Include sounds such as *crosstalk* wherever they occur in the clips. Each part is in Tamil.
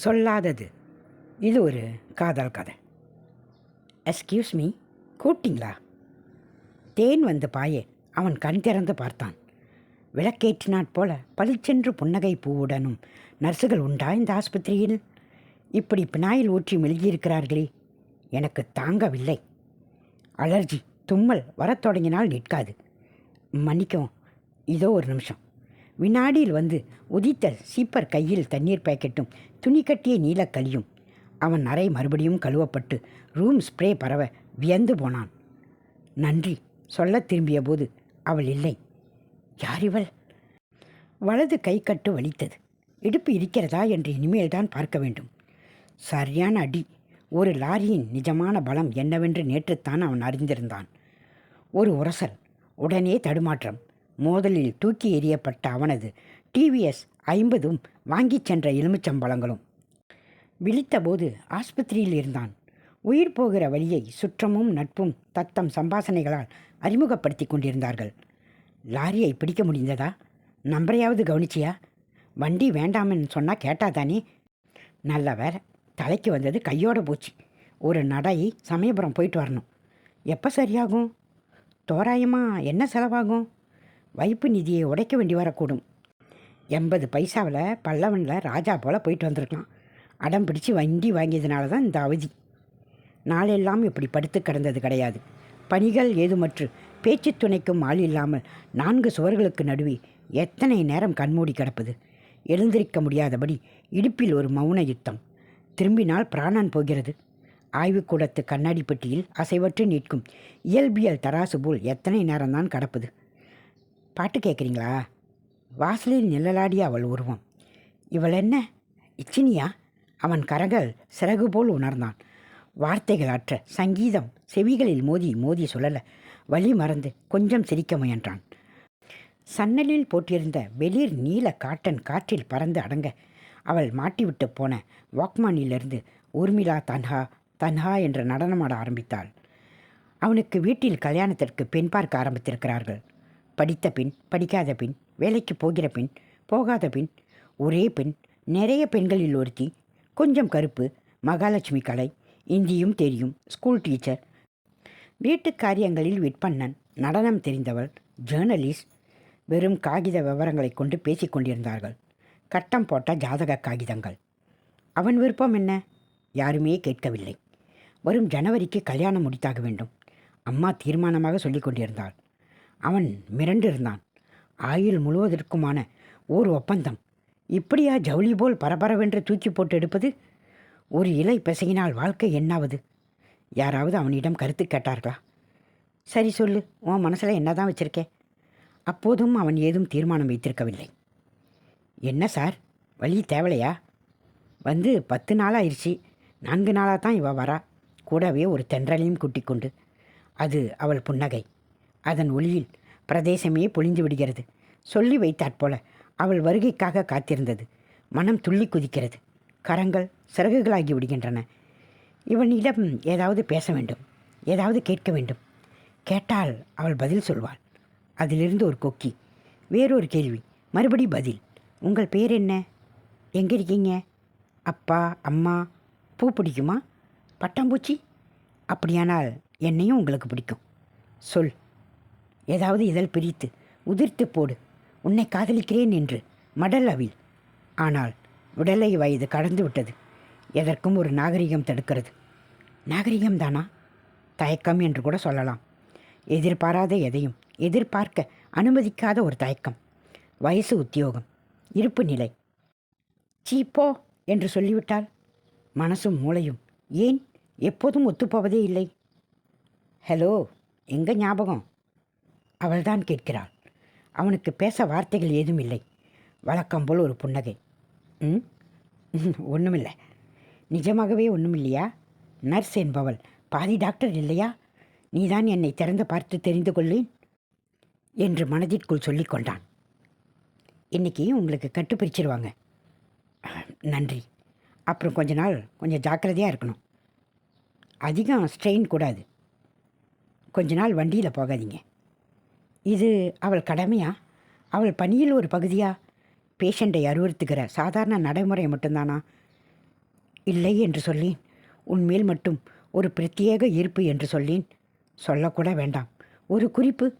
சொல்லாதது. இது ஒரு காதல் கதை. எஸ்கியூஸ் மீ கூட்டிங்களா தேன் வந்து பாயே அவன் கண் திறந்து பார்த்தான். விளக்கேற்றினாற் போல பளிச்சென்று புன்னகை பூவுடனும் நர்சுகள் உண்டா இந்த ஆஸ்பத்திரியில்? இப்படி பினாயில் ஊற்றி மெழுகியிருக்கிறார்களே எனக்கு தாங்கவில்லை. அலர்ஜி தும்மல் வரத் தொடங்கினால் நிற்காது. மன்னிக்கவும் இதோ ஒரு நிமிஷம். வினாடியில் வந்து உதித்த சீப்பர் கையில் தண்ணீர் பாக்கெட்டும் துணி கட்டிய நீலக்கலியும் அவன் அறை மறுபடியும் கழுவப்பட்டு ரூம் ஸ்ப்ரே பரவ வியந்து போனான். நன்றி சொல்ல திரும்பிய போது அவள் இல்லை. யார் இவள்? வலது கை கட்டு வலித்தது. இடுப்பு இருக்கிறதா என்று இனிமேல்தான் பார்க்க வேண்டும். சரியான அடி. ஒரு லாரியின் நிஜமான பலம் என்னவென்று நேற்றுத்தான் அவன் அறிந்திருந்தான். ஒரு உரசல். உடனே தடுமாற்றம். மோதலில் தூக்கி எறியப்பட்ட அவனது டிவிஎஸ் ஐம்பதும் வாங்கிச் சென்ற எலுமிச்சம்பழங்களும். விழித்தபோது ஆஸ்பத்திரியில் இருந்தான். உயிர் போகிற வழியை சுற்றமும் நட்பும் தத்தம் சம்பாசனைகளால் அறிமுகப்படுத்தி கொண்டிருந்தார்கள். லாரியை பிடிக்க முடிந்ததா? நம்பரையாவது கவனிச்சியா? வண்டி வேண்டாம்னு சொன்னால் கேட்டாதானே? நல்லவர் தலைக்கு வந்தது கையோட போச்சு. ஒரு நடை சமயபுரம் போயிட்டு வரணும். எப்போ சரியாகும்? தோராயமாக என்ன செலவாகும்? வைப்பு நிதியை உடைக்க வேண்டி வரக்கூடும். எண்பது பைசாவில் பல்லவனில் ராஜா போல் போயிட்டு வந்திருக்கலாம். அடம் பிடிச்சு வண்டி வாங்கியதுனால தான் இந்த அவதி. நாளெல்லாம் இப்படி படுத்து கிடந்தது கிடையாது. பணிகள் ஏதுமற்று. பேச்சு துணைக்கும் ஆள் இல்லாமல் நான்கு சுவர்களுக்கு நடுவே எத்தனை நேரம் கண்மூடி கிடப்பது? எழுந்திருக்க முடியாதபடி இடுப்பில் ஒரு மௌன யுத்தம். திரும்பினால் பிராணன் போகிறது. ஆய்வுக்கூடத்து கண்ணாடி பெட்டியில் அசைவற்று நிற்கும். இயல்பியல் தராசு போல் எத்தனை நேரம்தான் கடப்பது? பாட்டு கேட்குறீங்களா? வாசலில் நிழலாடிய அவள் உருவம். இவள் என்ன? இச்சினியா? அவன் கரங்கள் சிறகு போல் உணர்ந்தான். வார்த்தைகள் அற்ற சங்கீதம் செவிகளில் மோதி மோதி சுழல வழி மறந்து கொஞ்சம் சிரிக்க முயன்றான். சன்னலில் போட்டிருந்த வெளிர் நீல காட்டன் காற்றில் பறந்து அடங்க அவள் மாட்டிவிட்டு போன வாக்மானிலிருந்து ஊர்மிளா தன்ஹா தன்ஹா என்று நடனமாட ஆரம்பித்தாள். அவனுக்கு வீட்டில் கல்யாணத்திற்கு பெண் பார்க்க ஆரம்பித்திருக்கிறார்கள். படித்த பின் படிக்காத பின் வேலைக்கு போகிற பின் போகாத பின் ஒரே பெண் நிறைய பெண்களில் ஒருத்தி கொஞ்சம் கருப்பு மகாலட்சுமி கலை இந்தியும் தெரியும் ஸ்கூல் டீச்சர் வீட்டு காரியங்களில் விற்பண்ணன் நடனம் தெரிந்தவள் ஜேர்னலிஸ்ட் வெறும் காகித விவரங்களை கொண்டு பேசிக்கொண்டிருந்தார்கள் கட்டம் போட்ட ஜாதக காகிதங்கள். அவன் விருப்பம் என்ன? யாருமே கேட்கவில்லை. வரும் ஜனவரிக்கு கல்யாணம் முடித்தாக வேண்டும். அம்மா தீர்மானமாக சொல்லிக் கொண்டிருந்தாள். அவன் மிரண்டு இருந்தான் ஆயுள் முழுவதற்குமான ஓர் ஒப்பந்தம். இப்படியா ஜவுளி போல் பரபரவென்று தூக்கி போட்டு எடுப்பது? ஒரு இலை பிசையினால் வாழ்க்கை என்னாவது? யாராவது அவனிடம் கருத்து கேட்டார்களா? சரி சொல்லு உன் மனசில் என்ன தான் வச்சிருக்கே? அப்போதும் அவன் ஏதும் தீர்மானம் வைத்திருக்கவில்லை. என்ன சார்? வழி தேவலையா? வந்து பத்து நாளாயிருச்சு. ஆயிடுச்சு நான்கு நாளாக தான் இவ வரா. கூடவே ஒரு தென்றலையும் கூட்டிக்கொண்டு. அது அவள் புன்னகை. அதன் ஒளியில் பிரதேசமே பொழிந்து விடுகிறது. சொல்லி வைத்தாற் அவள் வருகைக்காக காத்திருந்தது. மனம் துள்ளி குதிக்கிறது. கரங்கள் சிறகுகளாகி விடுகின்றன. இவனிடம் ஏதாவது பேச வேண்டும். ஏதாவது கேட்க வேண்டும். கேட்டால் அவள் பதில் சொல்வாள். அதிலிருந்து ஒரு கொக்கி. வேறொரு கேள்வி. மறுபடி பதில். உங்கள் பேர் என்ன? எங்கே இருக்கீங்க? அப்பா அம்மா பூ பிடிக்குமா? பட்டாம்பூச்சி? அப்படியானால் என்னையும் உங்களுக்கு பிடிக்கும். சொல். ஏதாவது இதழ் பிரித்து உதிர்த்து போடு. உன்னை காதலிக்கிறேன் என்று மடல் அவில் ஆனால் உடலை வயது கடந்து விட்டது. எதற்கும் ஒரு நாகரிகம் தடுக்கிறது. நாகரிகம் தானா? தயக்கம் என்று கூட சொல்லலாம். எதிர்பாராத எதையும் எதிர்பார்க்க அனுமதிக்காத ஒரு தயக்கம். வயசு உத்தியோகம். இருப்பு நிலை. சீப்போ என்று சொல்லிவிட்டால் மனசும் மூளையும் ஏன் எப்போதும் ஒத்துப்போவதே இல்லை? ஹலோ எங்கே ஞாபகம்? அவள்தான் கேட்கிறாள். அவனுக்கு பேச வார்த்தைகள் ஏதும் இல்லை. வழக்கம் போல் ஒரு புன்னகை. ம்? *laughs* ஒன்றுமில்லை நிஜமாகவே ஒன்றுமில்லையா நர்ஸ் என்பவள். பாதி டாக்டர் இல்லையா? நீதான் என்னை திறந்து பார்த்து தெரிந்து கொள்ளேன்? என்று மனதிற்குள் சொல்லி கொண்டான். இன்னைக்கு உங்களுக்கு கட்டுப்பிரிச்சிருவாங்க நன்றி. அப்புறம் கொஞ்ச நாள் கொஞ்சம் ஜாக்கிரதையாக இருக்கணும். அதிகம் ஸ்ட்ரெயின் கூடாது. கொஞ்ச நாள் வண்டியில் போகாதீங்க. இது அவள் கடமையா? அவள் பணியில் ஒரு பகுதியா? பேஷண்ட்டை அறிவுறுத்துகிற சாதாரண நடைமுறை மட்டும்தானா? இல்லை என்று சொல்லேன். உன்மேல் மட்டும் ஒரு பிரத்யேக ஈர்ப்பு என்று சொல்லேன். சொல்லக்கூட வேண்டாம். ஒரு குறிப்பு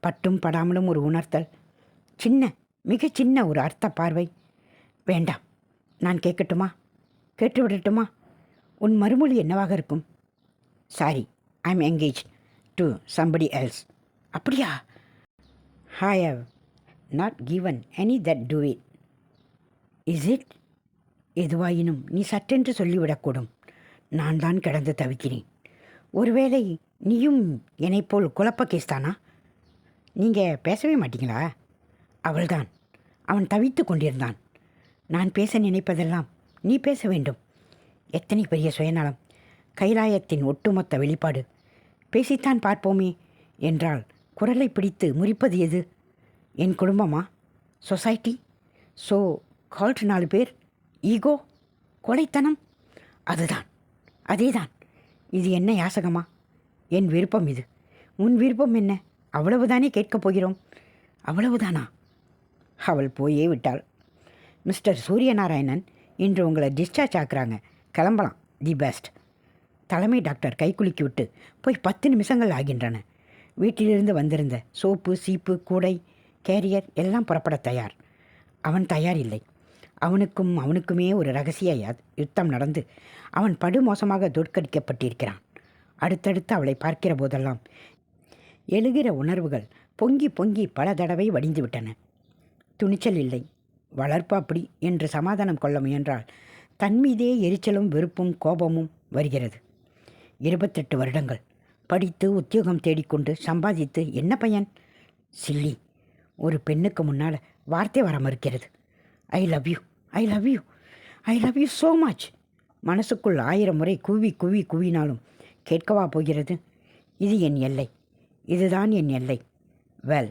பட்டும் படாமலும் ஒரு உணர்த்தல். சின்ன மிகச் சின்ன ஒரு அர்த்த பார்வை. வேண்டாம். நான் கேட்கட்டுமா? கேட்டு விடட்டுமா உன் மறுமொழி என்னவாக இருக்கும்? Sorry I am engage to somebody else அப்படியா? I not given any that to it is it எதுவாயினும் நீ சட்டென்று சொல்லிவிடக்கூடும். நான் தான் கிடந்து தவிக்கிறேன். ஒருவேளை நீயும் என்னை போல் குழப்ப கேஸ்தானா? நீங்கள் பேசவே மாட்டீங்களா? அவள்தான். அவன் தவித்து கொண்டிருந்தான். நான் பேச நினைப்பதெல்லாம் நீ பேச வேண்டும். எத்தனை பெரிய சுயநலம். கைலாயத்தின் ஒட்டுமொத்த வெளிப்பாடு. பேசித்தான் பார்ப்போமே என்றால் குரலை பிடித்து முறிப்பது எது? என் குடும்பமா? சொசைட்டி ஸோ கால்ட் நாலு பேர்? ஈகோ கொலைத்தனம்? அதுதான். அதேதான். இது என்ன யாசகமா? என் விருப்பம் இது. உன் விருப்பம் என்ன? அவ்வளவுதானே கேட்கப் போகிறோம். அவ்வளவுதானா? அவள் போயே விட்டாள். மிஸ்டர் சூரியநாராயணன் இன்று உங்களை டிஸ்சார்ஜ் ஆக்குறாங்க. கிளம்பலாம். தி பெஸ்ட் தலைமை டாக்டர் கைக்குலுக்கி விட்டு போய் பத்து நிமிஷங்கள் ஆகின்றன. வீட்டிலிருந்து வந்திருந்த சோப்பு சீப்பு கூடை கேரியர் எல்லாம் புறப்பட தயார். அவன் தயார் இல்லை அவனுக்கும் அவனுக்குமே ஒரு ரகசிய யா- யுத்தம் நடந்து அவன் படுமோசமாக தோற்கடிக்கப்பட்டிருக்கிறான். அடுத்தடுத்து அவளை பார்க்கிற போதெல்லாம் எழுகிற உணர்வுகள் பொங்கி பொங்கி பல தடவை வடிந்து விட்டன. துணிச்சல் இல்லை. வளர்ப்பு அப்படி என்று சமாதானம் கொள்ள முயன்றால் தன் மீதே எரிச்சலும் வெறுப்பும் கோபமும் வருகிறது. இருபத்தெட்டு வருடங்கள். படித்து உத்தியோகம் தேடிக்கொண்டு சம்பாதித்து என்ன பையன்? சில்லி. ஒரு பெண்ணுக்கு முன்னால் வார்த்தை வர மறுக்கிறது I love you I love you I love you so much மனசுக்குள் ஆயிரம் முறை குவி குவி குவினாலும் கேட்கவா போகிறது? இது என் எல்லை இதுதான் என் எல்லை. வெல்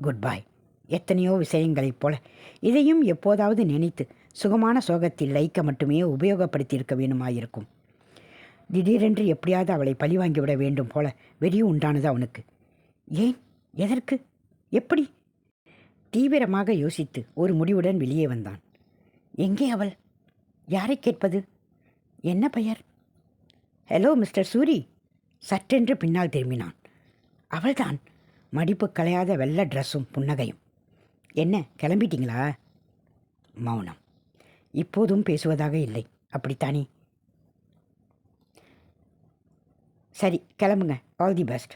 குட் பாய் எத்தனையோ விஷயங்களைப் போல இதையும் எப்போதாவது நினைத்து சுகமான சோகத்தில் லைக்க மட்டுமே உபயோகப்படுத்தியிருக்க வேணுமாயிருக்கும். திடீரென்று எப்படியாவது அவளை பழிவாங்கிவிட வேண்டும் போல வெறியும் உண்டானது அவனுக்கு. ஏன்? எதற்கு? எப்படி? தீவிரமாக யோசித்து ஒரு முடிவுடன் வெளியே வந்தான். எங்கே அவள்? யாரை கேட்பது? என்ன பெயர்? Hello mister Suri. சற்றென்று பின்னால் திரும்பினான். அவள்தான். மடிப்பு கலையாத வெள்ளை ட்ரெஸ்ஸும் புன்னகையும். என்ன கிளம்பிட்டீங்களா? மௌனம். இப்போதும் பேசுவதாக இல்லை. அப்படித்தானே? சரி கிளம்புங்க. ஆல் தி பெஸ்ட்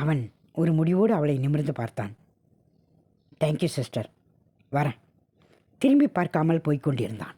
அவன் ஒரு முடிவோடு அவளை நிமிர்ந்து பார்த்தான். தேங்க்யூ சிஸ்டர் வரேன். திரும்பி பார்க்காமல் போய்க் கொண்டிருந்தான்.